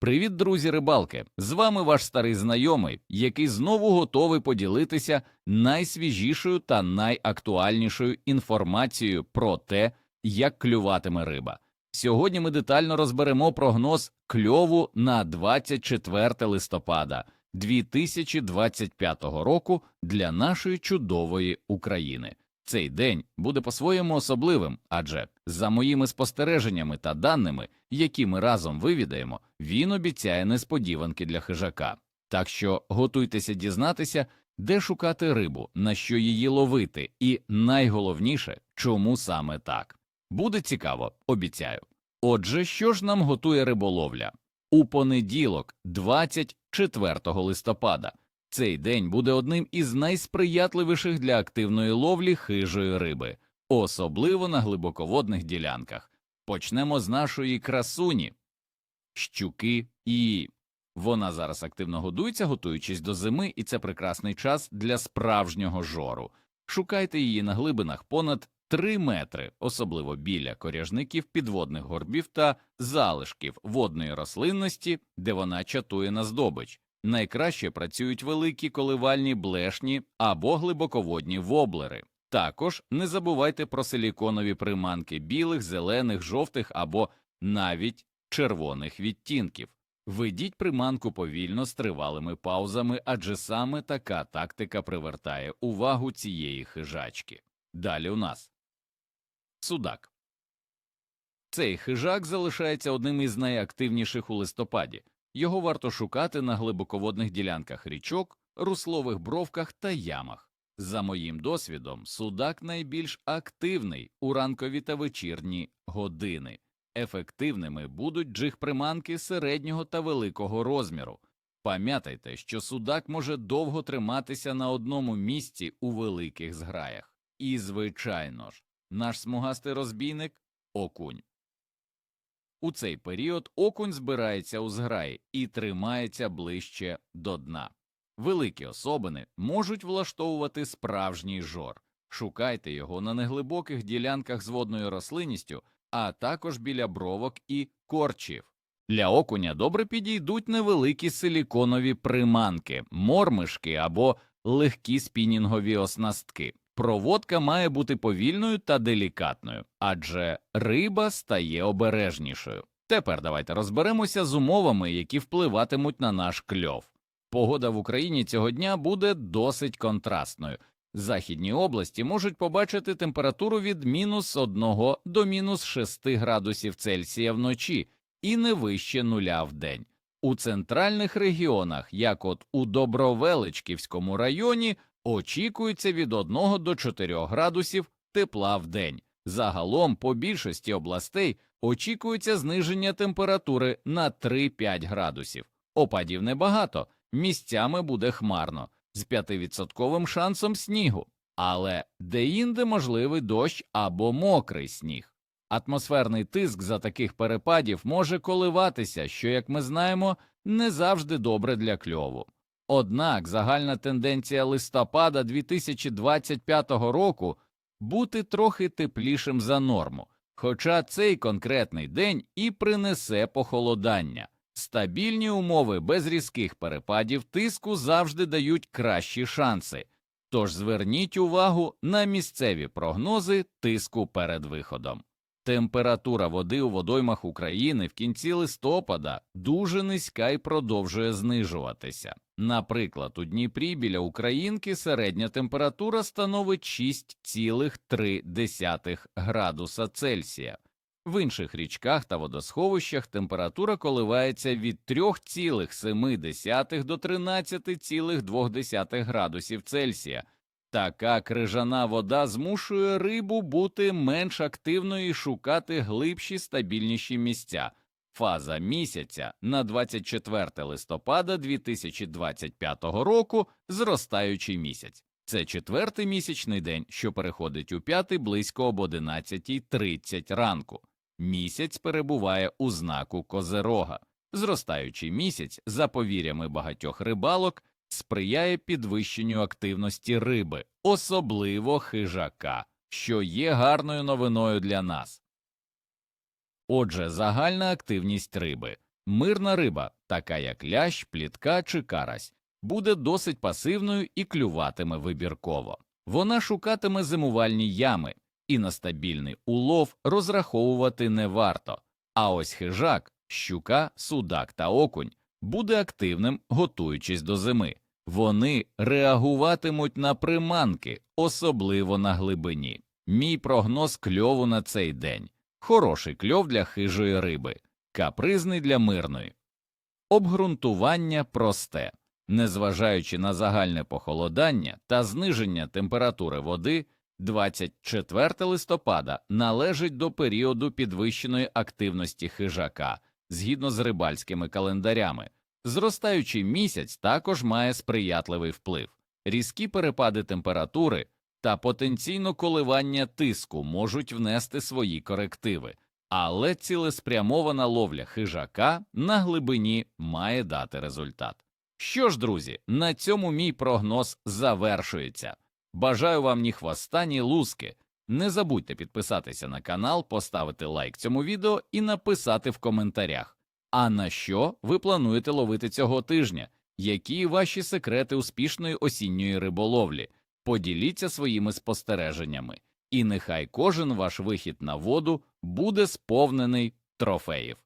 Привіт, друзі рибалки! З вами ваш старий знайомий, який знову готовий поділитися найсвіжішою та найактуальнішою інформацією про те, як клюватиме риба. Сьогодні ми детально розберемо прогноз кльову на 24 листопада 2025 року для нашої чудової України. Цей день буде по-своєму особливим, адже за моїми спостереженнями та даними, які ми разом вивідаємо, він обіцяє несподіванки для хижака. Так що готуйтеся дізнатися, де шукати рибу, на що її ловити, і найголовніше, чому саме так. Буде цікаво, обіцяю. Отже, що ж нам готує риболовля? У понеділок, 24 листопада, цей день буде одним із найсприятливіших для активної ловлі хижої риби, особливо на глибоководних ділянках. Почнемо з нашої красуні щуки і. Вона зараз активно годується, готуючись до зими, і це прекрасний час для справжнього жору. Шукайте її на глибинах понад 3 метри, особливо біля коряжників, підводних горбів та залишків водної рослинності, де вона чатує на здобич. Найкраще працюють великі коливальні блешні або глибоководні воблери. Також не забувайте про силіконові приманки білих, зелених, жовтих або навіть червоних відтінків. Ведіть приманку повільно з тривалими паузами, адже саме така тактика привертає увагу цієї хижачки. Далі у нас судак. Цей хижак залишається одним із найактивніших у листопаді. Його варто шукати на глибоководних ділянках річок, руслових бровках та ямах. За моїм досвідом, судак найбільш активний у ранкові та вечірні години. Ефективними будуть джиг-приманки середнього та великого розміру. Пам'ятайте, що судак може довго триматися на одному місці у великих зграях. І, звичайно ж, наш смугастий розбійник окунь. У цей період окунь збирається у зграї і тримається ближче до дна. Великі особини можуть влаштовувати справжній жор. Шукайте його на неглибоких ділянках з водною рослинністю, а також біля бровок і корчів. Для окуня добре підійдуть невеликі силіконові приманки, мормишки або легкі спінінгові оснастки. Проводка має бути повільною та делікатною, адже риба стає обережнішою. Тепер давайте розберемося з умовами, які впливатимуть на наш кльов. Погода в Україні цього дня буде досить контрастною. Західні області можуть побачити температуру від мінус 1 до мінус 6 градусів Цельсія вночі і не вище нуля в день. У центральних регіонах, як от у Добровеличківському районі, очікується від 1 до 4 градусів тепла в день. Загалом по більшості областей очікується зниження температури на 3-5 градусів. Опадів небагато, місцями буде хмарно, з 5% шансом снігу, але деінде можливий дощ або мокрий сніг. Атмосферний тиск за таких перепадів може коливатися, що, як ми знаємо, не завжди добре для кльову. Однак загальна тенденція листопада 2025 року бути трохи теплішим за норму, хоча цей конкретний день і принесе похолодання. Стабільні умови без різких перепадів тиску завжди дають кращі шанси, тож зверніть увагу на місцеві прогнози тиску перед виходом. Температура води у водоймах України в кінці листопада дуже низька і продовжує знижуватися. Наприклад, у Дніпрі біля Українки середня температура становить 6,3 градуса Цельсія. В інших річках та водосховищах температура коливається від 3,7 до 13,2 градусів Цельсія. Така крижана вода змушує рибу бути менш активною і шукати глибші стабільніші місця. Фаза місяця на 24 листопада 2025 року зростаючий місяць. Це четвертий місячний день, що переходить у п'ятий близько об 11.30 ранку. Місяць перебуває у знаку Козерога. Зростаючий місяць, за повір'ями багатьох рибалок, сприяє підвищенню активності риби, особливо хижака, що є гарною новиною для нас. Отже, загальна активність риби мирна риба, така як лящ, плітка чи карась, буде досить пасивною і клюватиме вибірково. Вона шукатиме зимувальні ями, і на стабільний улов розраховувати не варто. А ось хижак, щука, судак та окунь буде активним, готуючись до зими. Вони реагуватимуть на приманки, особливо на глибині. Мій прогноз кльову на цей день хороший кльов для хижої риби, капризний для мирної. Обґрунтування просте. Незважаючи на загальне похолодання та зниження температури води, 24 листопада належить до періоду підвищеної активності хижака згідно з рибальськими календарями. Зростаючий місяць також має сприятливий вплив. Різкі перепади температури та потенційно коливання тиску можуть внести свої корективи, але цілеспрямована ловля хижака на глибині має дати результат. Що ж, друзі, на цьому мій прогноз завершується. Бажаю вам ні хвоста, ні луски. Не забудьте підписатися на канал, поставити лайк цьому відео і написати в коментарях. А на що ви плануєте ловити цього тижня? Які ваші секрети успішної осінньої риболовлі? Поділіться своїми спостереженнями, і нехай кожен ваш вихід на воду буде сповнений трофеїв.